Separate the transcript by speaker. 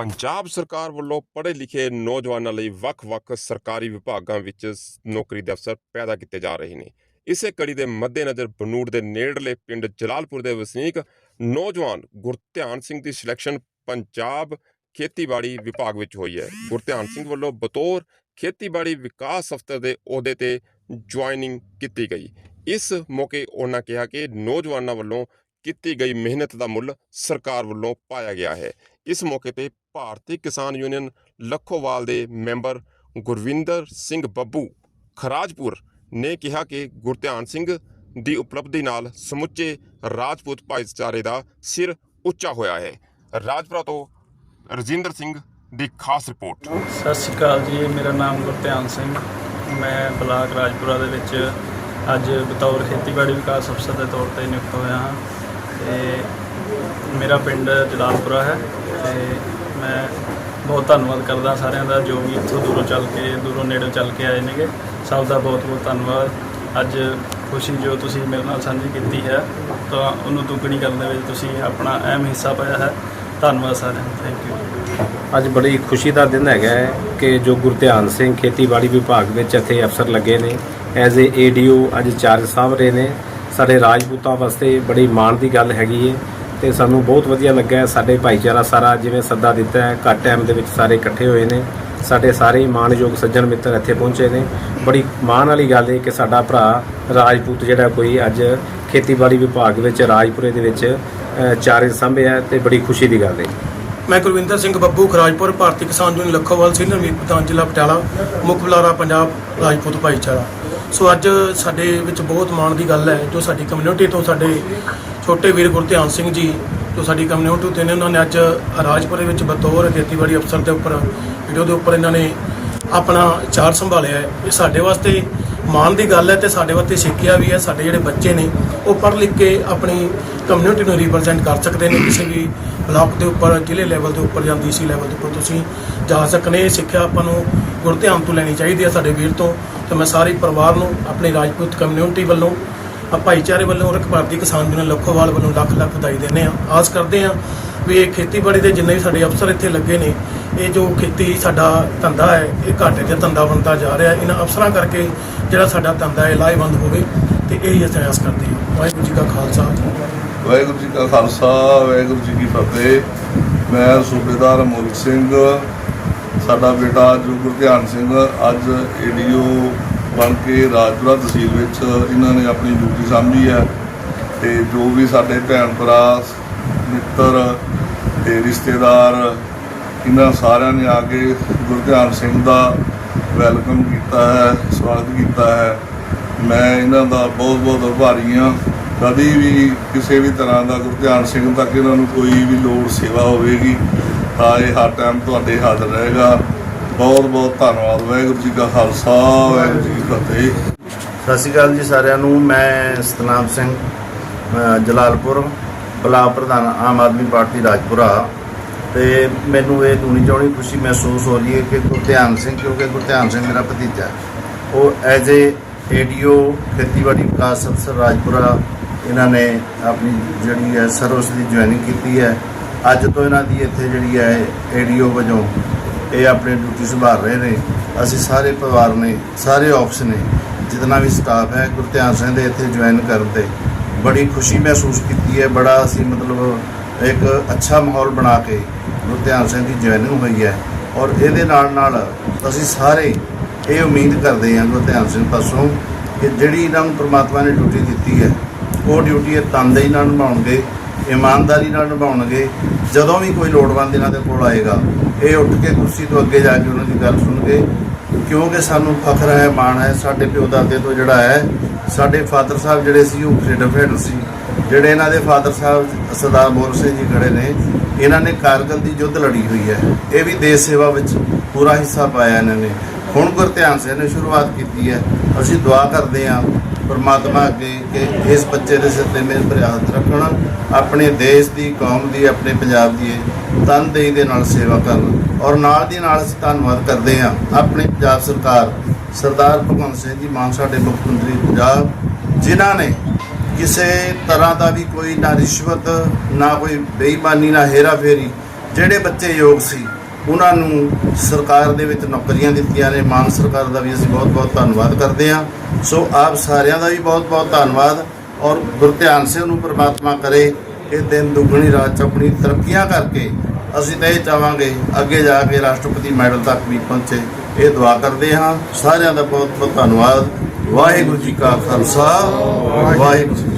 Speaker 1: ਪੰਜਾਬ ਸਰਕਾਰ ਵੱਲੋਂ ਪੜ੍ਹੇ ਲਿਖੇ ਨੌਜਵਾਨਾਂ ਲਈ ਵੱਖ-ਵੱਖ ਸਰਕਾਰੀ ਵਿਭਾਗਾਂ ਵਿੱਚ ਨੌਕਰੀ ਦੇ ਅਵਸਰ ਪੈਦਾ ਕੀਤੇ ਜਾ ਰਹੇ ਨੇ। ਇਸੇ ਕੜੀ ਦੇ ਮੱਦੇਨਜ਼ਰ ਬਨੂੜ ਦੇ ਨੇੜਲੇ ਪਿੰਡ ਜਲਾਲਪੁਰ ਦੇ ਵਸਨੀਕ ਨੌਜਵਾਨ ਗੁਰਧਿਆਨ ਸਿੰਘ ਦੀ ਸਿਲੈਕਸ਼ਨ ਪੰਜਾਬ ਖੇਤੀਬਾੜੀ ਵਿਭਾਗ ਵਿੱਚ ਹੋਈ ਹੈ। ਗੁਰਧਿਆਨ ਸਿੰਘ ਵੱਲੋਂ ਬਤੌਰ ਖੇਤੀਬਾੜੀ ਵਿਕਾਸ ਅਫਸਰ ਦੇ ਅਹੁਦੇ ਤੇ ਜੁਆਇਨਿੰਗ ਕੀਤੀ ਗਈ। ਇਸ ਮੌਕੇ ਉਹਨਾਂ ਕਿਹਾ ਕਿ ਨੌਜਵਾਨਾਂ ਵੱਲੋਂ ਕੀਤੀ ਗਈ ਮਿਹਨਤ ਦਾ ਮੁੱਲ ਸਰਕਾਰ ਵੱਲੋਂ ਪਾਇਆ ਗਿਆ ਹੈ। ਇਸ ਮੌਕੇ ਤੇ ਭਾਰਤੀ ਕਿਸਾਨ ਯੂਨੀਅਨ ਲੱਖੋਵਾਲ ਦੇ ਮੈਂਬਰ ਗੁਰਵਿੰਦਰ ਸਿੰਘ ਬੱਬੂ ਖਰਾਜਪੁਰ ਨੇ ਕਿਹਾ ਕਿ ਗੁਰਧਿਆਨ ਸਿੰਘ ਦੀ ਉਪਲਬਧੀ ਨਾਲ ਸਮੁੱਚੇ ਰਾਜਪੂਤ ਭਾਈਚਾਰੇ ਦਾ ਸਿਰ ਉੱਚਾ ਹੋਇਆ ਹੈ। ਰਾਜਪੁਰਾ ਤੋਂ ਰਜਿੰਦਰ ਸਿੰਘ ਦੀ ਖਾਸ ਰਿਪੋਰਟ।
Speaker 2: ਸਤਿ ਸ਼੍ਰੀ ਅਕਾਲ ਜੀ, ਮੇਰਾ ਨਾਮ ਗੁਰਧਿਆਨ ਸਿੰਘ। ਮੈਂ ਬਲਾਕ ਰਾਜਪੁਰਾ ਦੇ ਵਿੱਚ ਅੱਜ ਬਤੌਰ ਖੇਤੀਬਾੜੀ ਵਿਕਾਸ ਅਫਸਰ ਦੇ ਤੌਰ ਤੇ ਨਿਯੁਕਤ ਹੋਇਆ ਹਾਂ। ਤੇ ਮੇਰਾ ਪਿੰਡ ਜਲਾਲਪੁਰਾ ਹੈ ਤੇ ਮੈਂ ਬਹੁਤ ਧੰਨਵਾਦ ਕਰਦਾ ਸਾਰਿਆਂ ਦਾ ਜੋ ਵੀ ਇੱਥੋਂ ਦੂਰੋਂ ਚੱਲ ਕੇ, ਦੂਰੋਂ ਨੇੜੇ ਚੱਲ ਕੇ ਆਏ ਨੇਗੇ। ਸਭ ਦਾ ਬਹੁਤ ਬਹੁਤ ਧੰਨਵਾਦ। ਅੱਜ ਖੁਸ਼ੀ ਜੋ ਤੁਸੀਂ ਮੇਰੇ ਨਾਲ ਸਾਂਝੀ ਕੀਤੀ ਹੈ, ਤਾਂ ਉਹਨੂੰ ਦੁੱਗਣੀ ਕਰਨ ਦੇ ਵਿੱਚ ਤੁਸੀਂ ਆਪਣਾ ਅਹਿਮ ਹਿੱਸਾ ਪਾਇਆ ਹੈ। ਧੰਨਵਾਦ ਸਾਰਿਆਂ ਦਾ। ਥੈਂਕ ਯੂ
Speaker 3: ਅੱਜ ਬੜੀ ਖੁਸ਼ੀ ਦਾ ਦਿਨ ਹੈਗਾ ਹੈ ਕਿ ਜੋ ਗੁਰਧਿਆਨ ਸਿੰਘ ਖੇਤੀਬਾੜੀ ਵਿਭਾਗ ਵਿੱਚ ਇੱਥੇ ਅਫਸਰ ਲੱਗੇ ਨੇ। ਐਜ਼ ਏ ਏਡੀਓ ਅੱਜ ਚਾਰਜ ਸਾਂਭ ਰਹੇ ਨੇ। ਸਾਡੇ ਰਾਜਪੂਤਾਂ ਵਾਸਤੇ ਬੜੀ ਮਾਣ ਦੀ ਗੱਲ ਹੈਗੀ ਹੈ। ਤੇ ਸਾਨੂੰ ਬਹੁਤ ਵਧੀਆ ਲੱਗਾ ਸਾਡੇ ਭਾਈਚਾਰਾ ਸਾਰਾ ਜਿਵੇਂ ਸੱਦਾ ਦਿੱਤਾ ਹੈ ਘੱਟ ਟਾਈਮ ਦੇ ਵਿੱਚ ਸਾਰੇ ਇਕੱਠੇ ਹੋਏ ਨੇ। ਸਾਡੇ ਸਾਰੇ ਮਾਣਯੋਗ ਸੱਜਣ ਮਿੱਤਰ ਇੱਥੇ ਪਹੁੰਚੇ ਨੇ। ਬੜੀ ਮਾਣ ਵਾਲੀ ਗੱਲ ਹੈ ਕਿ ਸਾਡਾ ਭਰਾ ਰਾਜਪੂਤ ਜਿਹੜਾ ਕੋਈ ਅੱਜ ਖੇਤੀਬਾੜੀ ਵਿਭਾਗ ਵਿੱਚ ਰਾਜਪੁਰੇ ਦੇ ਵਿੱਚ ਅ, ਚਾਰਜ ਸੰਭਿਆ ਹੈ ਤੇ ਬੜੀ ਖੁਸ਼ੀ ਦੀ ਗੱਲ ਹੈ।
Speaker 4: ਮੈਂ ਕੁਲਵਿੰਦਰ ਸਿੰਘ ਬੱਬੂ ਖਰਾਜਪੁਰ ਭਾਰਤੀ ਕਿਸਾਨ ਯੂਨੀਅਨ ਲੱਖੋਵਾਲ ਸੀਨੀਅਰ ਮੀਤ ਪ੍ਰਧਾਨ ਜ਼ਿਲ੍ਹਾ ਪਟਿਆਲਾ ਮੁੱਖ ਬੁਲਾਰਾ ਪੰਜਾਬ ਰਾਜਪੂਤ ਭਾਈਚਾਰਾ। ਸੋ ਅੱਜ ਸਾਡੇ ਵਿੱਚ ਬਹੁਤ ਮਾਣ ਦੀ ਗੱਲ ਹੈ, ਜੋ ਸਾਡੀ ਕਮਿਊਨਿਟੀ ਤੋਂ ਸਾਡੇ ਛੋਟੇ ਵੀਰ ਗੁਰਧਿਆਨ ਸਿੰਘ ਜੀ, ਜੋ ਸਾਡੀ ਕਮਿਊਨਿਟੀ ਤੋਂ ਨੇ, ਉਹਨਾਂ ਨੇ ਅੱਜ ਰਾਜਪੁਰੇ ਵਿੱਚ ਬਤੌਰ ਖੇਤੀਬਾੜੀ ਅਫਸਰ ਦੇ ਉੱਪਰ ਵੀਡੀਓ ਦੇ ਉੱਪਰ ਇਹਨਾਂ ਨੇ ਆਪਣਾ ਚਾਰ ਸੰਭਾਲਿਆ ਹੈ। ਇਹ ਸਾਡੇ ਵਾਸਤੇ ਮਾਣ ਦੀ ਗੱਲ ਹੈ ਤੇ ਸਾਡੇ ਵਾਸਤੇ ਸਿੱਖਿਆ ਵੀ ਹੈ, ਸਾਡੇ ਜਿਹੜੇ ਬੱਚੇ ਨੇ, ਉਹ ਪੜ੍ਹ ਲਿਖ ਕੇ ਆਪਣੀ ਕਮਿਊਨਿਟੀ ਨੂੰ ਰਿਪਰੈਜ਼ੈਂਟ ਕਰ ਸਕਦੇ ਨੇ, ਕਿਸੇ ਵੀ ਬਲਾਕ ਦੇ ਉੱਪਰ, ਜ਼ਿਲ੍ਹੇ ਲੈਵਲ ਦੇ ਉੱਪਰ ਜਾਂ ਡੀਸੀ ਲੈਵਲ ਦੇ ਉੱਪਰ ਤੁਸੀਂ ਜਾ ਸਕਨੇ। ਇਹ ਸਿੱਖਿਆ ਆਪਾਂ ਨੂੰ ਗੁਰਧਿਆਨ ਤੋਂ ਲੈਣੀ ਚਾਹੀਦੀ ਹੈ ਸਾਡੇ ਵੀਰ ਤੋਂ। ਤੇ ਮੈਂ ਸਾਰੇ ਪਰਿਵਾਰ ਨੂੰ, ਆਪਣੀ ਰਾਜਪੂਤ ਕਮਿਊਨਿਟੀ ਵੱਲੋਂ ਆ ਭਾਈਚਾਰੇ ਵੱਲੋਂ ਔਰ ਭਾਰਤੀ ਕਿਸਾਨ ਯੂਨੀਅਨ ਲੱਖੋਵਾਲ ਵੱਲੋਂ ਲੱਖ ਲੱਖ ਵਧਾਈ ਦਿੰਦੇ ਆ ਆਸ ਕਰਦੇ ਆ ਵੀ ਇਹ ਖੇਤੀਬਾੜੀ ਦੇ ਜਿੰਨੇ ਵੀ ਸਾਡੇ ਅਫਸਰ ਇੱਥੇ ਲੱਗੇ ਨੇ, ਇਹ ਜੋ ਖੇਤੀ ਸਾਡਾ ਧੰਦਾ ਹੈ, ਇਹ ਘਾਟੇ ਤੇ ਧੰਦਾ ਬਣਦਾ ਜਾ ਰਿਹਾ, ਇਹਨਾਂ ਅਫਸਰਾਂ ਕਰਕੇ ਜਿਹੜਾ ਸਾਡਾ ਧੰਦਾ ਹੈ ਲਾਹੇਵੰਦ ਹੋਵੇ ਤੇ ਇਹ ਅਸੀਂ ਆਸ ਕਰਦੇ ਹਾਂ। ਵਾਹਿਗੁਰੂ ਜੀ ਕਾ ਖਾਲਸਾ।
Speaker 5: ਵਾਹਿਗੁਰੂ ਜੀ ਕਾ ਖਾਲਸਾ, ਵਾਹਿਗੁਰੂ ਜੀ ਕੀ ਫਤਿਹ। ਮੈਂ ਸੂਬੇਦਾਰ ਮੁਲਕ ਸਿੰਘ, ਸਾਡਾ ਬੇਟਾ ਜੋ ਗੁਰਧਿਆਨ ਸਿੰਘ, ਅੱਜ ਏਡੀਓ ਬਣ ਕੇ ਰਾਜਪੁਰਾ ਤਹਿਸੀਲ ਵਿੱਚ ਇਹਨਾਂ ਨੇ ਆਪਣੀ ਡਿਊਟੀ ਸੰਭੀ ਹੈ ਤੇ ਜੋ ਵੀ ਸਾਡੇ ਭੈਣ ਭਰਾ, ਮਿੱਤਰ ਤੇ ਰਿਸ਼ਤੇਦਾਰ ਇਹਨਾਂ ਸਾਰਿਆਂ ਨੇ ਆ ਕੇ ਗੁਰਧਿਆਨ ਸਿੰਘ ਦਾ ਵੈਲਕਮ ਕੀਤਾ ਹੈ, ਸਵਾਗਤ ਕੀਤਾ ਹੈ। ਮੈਂ ਇਹਨਾਂ ਦਾ ਬਹੁਤ ਬਹੁਤ ਆਭਾਰੀ ਹਾਂ। ਕਦੀ ਵੀ ਕਿਸੇ ਵੀ ਤਰ੍ਹਾਂ ਦਾ ਗੁਰਧਿਆਨ ਸਿੰਘ ਤੱਕ ਇਹਨਾਂ ਨੂੰ ਕੋਈ ਵੀ ਲੋੜ ਸੇਵਾ ਹੋਵੇਗੀ, ਤਾਂ ਇਹ ਹਰ ਟਾਈਮ ਤੁਹਾਡੇ ਹਾਜ਼ਰ ਰਹੇਗਾ। ਬਹੁਤ ਬਹੁਤ ਧੰਨਵਾਦ, ਵਾਹਿਗੁਰੂ ਜੀ ਕਾ ਖਾਲਸਾ, ਵਾਹਿਗੁਰੂ ਜੀ ਕੀ ਫਤਿਹ।
Speaker 6: ਸਤਿ ਸ਼੍ਰੀ ਅਕਾਲ ਜੀ ਸਾਰਿਆਂ ਨੂੰ। ਮੈਂ ਸਤਨਾਮ ਸਿੰਘ ਜਲਾਲਪੁਰ। ਬਲਾਕ ਪ੍ਰਧਾਨ ਆਮ ਆਦਮੀ ਪਾਰਟੀ ਰਾਜਪੁਰਾ ਤੇ ਮੈਨੂੰ ਇਹ ਦੂਣੀ ਚਾਉਣੀ ਖੁਸ਼ੀ ਮਹਿਸੂਸ ਹੋ ਰਹੀ ਹੈ ਕਿ ਗੁਰਧਿਆਨ ਸਿੰਘ, ਕਿਉਂਕਿ ਗੁਰਧਿਆਨ ਸਿੰਘ ਮੇਰਾ ਭਤੀਜਾ ਉਹ ਐਜ਼ ਏ ਏਡੀਓ ਖੇਤੀਬਾੜੀ ਵਿਕਾਸ ਅਫਸਰ ਰਾਜਪੁਰਾ, ਇਹਨਾਂ ਨੇ ਆਪਣੀ ਜਿਹੜੀ ਹੈ ਸਰਵਿਸ ਦੀ ਜੁਆਇਨਿੰਗ ਕੀਤੀ ਹੈ। ਅੱਜ ਤੋਂ ਇਹਨਾਂ ਦੀ ਇੱਥੇ ਜਿਹੜੀ ਹੈ ਏਡੀਓ ਵਜੋਂ ਇਹ ਆਪਣੀ ਡਿਊਟੀ ਸੰਭਾਲ ਰਹੇ ਨੇ। ਅਸੀਂ ਸਾਰੇ ਪਰਿਵਾਰ ਨੇ, ਸਾਰੇ ਆਫਿਸ ਨੇ, ਜਿਤਨਾ ਵੀ ਸਟਾਫ ਹੈ ਗੁਰਧਿਆਨ ਸਿੰਘ ਦੇ ਇੱਥੇ ਜੁਆਇਨ ਕਰਨ ਤੇ। ਬੜੀ ਖੁਸ਼ੀ ਮਹਿਸੂਸ ਕੀਤੀ ਹੈ। ਬੜਾ ਅਸੀਂ ਮਤਲਬ ਇੱਕ ਅੱਛਾ ਮਾਹੌਲ ਬਣਾ ਕੇ ਗੁਰਧਿਆਨ ਸਿੰਘ ਦੀ ਜੁਆਇਨਿੰਗ ਹੋਈ ਹੈ। ਔਰ ਇਹਦੇ ਨਾਲ ਨਾਲ ਅਸੀਂ ਸਾਰੇ ਇਹ ਉਮੀਦ ਕਰਦੇ ਹਾਂ ਗੁਰਧਿਆਨ ਸਿੰਘ ਪਾਸੋਂ ਕਿ ਜਿਹੜੀ ਇਹਨਾਂ ਨੂੰ ਪ੍ਰਮਾਤਮਾ ਨੇ ਡਿਊਟੀ ਦਿੱਤੀ ਹੈ, ਉਹ ਡਿਊਟੀ ਇਹ ਤਨਦੇਹੀ ਨਾਲ ਨਿਭਾਉਣਗੇ, ਇਮਾਨਦਾਰੀ ਨਾਲ ਨਿਭਾਉਣਗੇ। ਜਦੋਂ ਵੀ ਕੋਈ ਲੋੜਵੰਦ ਇਹਨਾਂ ਦੇ ਕੋਲ ਆਏਗਾ, ਇਹ ਉੱਠ ਕੇ ਕੁਰਸੀ ਤੋਂ ਅੱਗੇ ਜਾ ਕੇ ਉਹਨਾਂ ਦੀ ਗੱਲ ਸੁਣਗੇ ਕਿਉਂਕਿ ਸਾਨੂੰ ਫਖਰ ਹੈ, ਮਾਣ ਹੈ, ਸਾਡੇ ਪਿਓ ਦਾਦੇ ਤੋਂ ਜਿਹੜਾ ਹੈ ਸਾਡੇ ਫਾਦਰ ਸਾਹਿਬ ਜਿਹੜੇ ਸੀ, ਉਹ ਫਰੀडम ਫਾਈਟਰ ਸੀ। ਜਿਹੜੇ ਇਹਨਾਂ ਦੇ ਫਾਦਰ ਸਾਹਿਬ ਸਰਦਾਰ ਮੋਹਨ ਸਿੰਘ ਜੀ ਖੜੇ ਨੇ, ਇਹਨਾਂ ਨੇ ਕਾਰਗਲ ਦੀ ਯੁੱਧ ਲੜੀ ਹੋਈ ਹੈ। ਇਹ ਵੀ ਦੇਸ਼ ਸੇਵਾ ਵਿੱਚ ਪੂਰਾ ਹਿੱਸਾ ਪਾਇਆ ਇਹਨਾਂ ਨੇ। ਹੁਣ ਗੁਰਧਿਆਨ ਸਿੰਘ ਨੇ ਸ਼ੁਰੂਆਤ ਕੀਤੀ ਹੈ। ਅਸੀਂ ਦੁਆ ਕਰਦੇ ਹਾਂ ਪਰਮਾਤਮਾ ਅੱਗੇ ਕਿ ਇਸ ਬੱਚੇ ਦੇ ਸਿਰ ਤੇ ਮੇਰੇ ਭਰਿਆ ਰੱਖਣ, ਆਪਣੇ ਦੇਸ਼ ਦੀ, ਕੌਮ ਦੀ, ਆਪਣੇ ਪੰਜਾਬ ਦੀ ਤਨਦੇਹੀ ਦੇ ਨਾਲ ਸੇਵਾ ਕਰਨ। ਔਰ ਨਾਲ ਦੀ ਨਾਲ ਅਸੀਂ ਧੰਨਵਾਦ ਕਰਦੇ ਹਾਂ ਆਪਣੀ ਪੰਜਾਬ ਸਰਕਾਰ ਸਰਦਾਰ ਭਗਵੰਤ ਸਿੰਘ ਜੀ, ਮਾਨ ਸਾਡੇ ਮੁੱਖ ਮੰਤਰੀ ਪੰਜਾਬ, ਜਿਨ੍ਹਾਂ ਨੇ ਕਿਸੇ ਤਰ੍ਹਾਂ ਦਾ ਵੀ ਕੋਈ ਨਾ ਰਿਸ਼ਵਤ, ਨਾ ਕੋਈ ਬੇਈਮਾਨੀ, ਨਾ ਹੇਰਾ ਫੇਰੀ ਜਿਹੜੇ ਬੱਚੇ ਯੋਗ ਸੀ, ਉਹਨਾਂ ਨੂੰ ਸਰਕਾਰ ਦੇ ਵਿੱਚ ਨੌਕਰੀਆਂ ਦਿੱਤੀਆਂ ਨੇ। ਮਾਨ ਸਰਕਾਰ ਦਾ ਵੀ ਅਸੀਂ ਬਹੁਤ-ਬਹੁਤ ਧੰਨਵਾਦ ਕਰਦੇ ਹਾਂ। ਸੋ ਆਪ ਸਾਰਿਆਂ ਦਾ ਵੀ ਬਹੁਤ-ਬਹੁਤ ਧੰਨਵਾਦ ਔਰ ਗੁਰਧਿਆਨ ਸਿੰਘ ਨੂੰ ਪ੍ਰਮਾਤਮਾ ਕਰੇ ਇਹ ਦਿਨ ਦੁੱਗਣੀ, ਰਾਤ ਚੌਗੁਣੀ ਤਰੱਕੀਆਂ ਕਰਕੇ ਅਸੀਂ ਤਾਂ ਇਹ ਚਾਹਾਂਗੇ ਅੱਗੇ ਜਾ ਕੇ ਰਾਸ਼ਟਰਪਤੀ ਮੈਡਲ ਤੱਕ ਵੀ ਪਹੁੰਚੇ। ਇਹ ਦੁਆ ਕਰਦੇ ਹਾਂ। ਸਾਰਿਆਂ ਦਾ ਬਹੁਤ-ਬਹੁਤ ਧੰਨਵਾਦ। ਵਾਹਿਗੁਰੂ ਜੀ ਕਾ ਖਾਲਸਾ ਵਾਹਿਗੁਰੂ ਜੀ